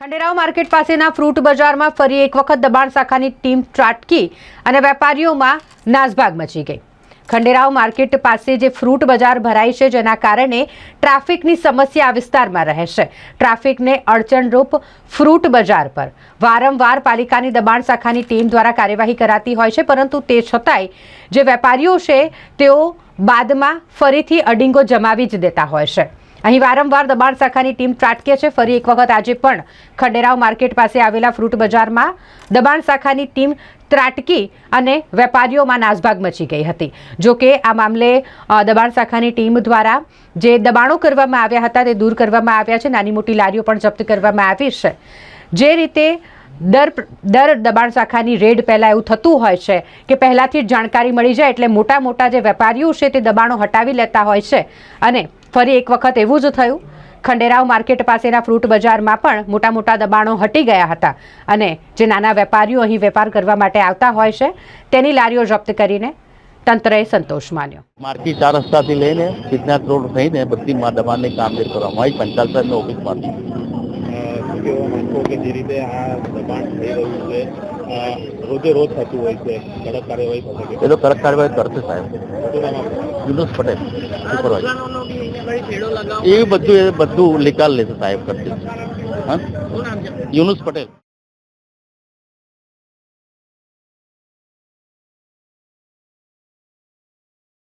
Khanderao market પાસેના fruit બજારમાં ફરી એક વખત દબાણ શાખાની ટીમ ત્રાટકી અને વેપારીઓમાં નાસભાગ મચી ગઈ. ખંડેરાવ માર્કેટ પાસે જે ફ્રૂટ બજાર ભરાય છે, જેના કારણે ટ્રાફિકની સમસ્યા આ વિસ્તારમાં રહે છે. ટ્રાફિકને અડચણરૂપ ફ્રૂટ બજાર પર વારંવાર પાલિકાની દબાણ શાખાની ટીમ દ્વારા કાર્યવાહી કરાતી હોય છે, પરંતુ તે છતાંય જે વેપારીઓ છે, તેઓ બાદમાં ફરીથી અડિંગો જમાવી જ દેતા હોય છે. અહીં વારંવાર દબાણ શાખાની ટીમ ત્રાટકે છે. ફરી એક વખત આજે પણ ખંડેરાવ માર્કેટ પાસે આવેલા ફ્રૂટ બજારમાં દબાણ શાખાની ટીમ ત્રાટકી અને વેપારીઓમાં નાસભાગ મચી ગઈ હતી. જો કે આ મામલે દબાણ શાખાની ટીમ દ્વારા જે દબાણો કરવામાં આવ્યા હતા તે દૂર કરવામાં આવ્યા છે. નાની મોટી લારીઓ પણ જપ્ત કરવામાં આવી છે. જે રીતે દર દર દબાણ શાખાની રેડ પહેલાં એવું થતું હોય છે કે પહેલાંથી જ જાણકારી મળી જાય એટલે મોટા મોટા જે વેપારીઓ છે તે દબાણો હટાવી લેતા હોય છે અને ફરી એક વખત એવું જ થયું. ખંડેરાવ માર્કેટ પાસેના ફ્રૂટ બજારમાં પણ મોટા મોટા દબાણો હટી ગયા હતા અને જે નાના વેપારીઓ અહીં વેપાર કરવા માટે આવતા હોય છે, તેની લારીઓ જપ્ત કરીને તંત્રએ સંતોષ માન્યો. માર્કેટ ચાર રસ્તાથી લઈને, સિદ્ધનાથ રોડ થઈને બધી દબાણની કામગીરી કરવામાં આવી સાહેબની ઓફિસમાંથી. કહેવા માંગો કે જે રીતે આ દબાણ થઈ રહ્યું છે રોજે રોજ થતું હોય છે કડક કાર્યવાહી થશે કે એ તો કડક કાર્યવાહી કરશે સાહેબ. યુનુસ પટેલ સુપરવાઇઝર. એ બધું એ બધું નિકાલ લેશે સાહેબ કરશે. હા? યુનુસ પટેલ.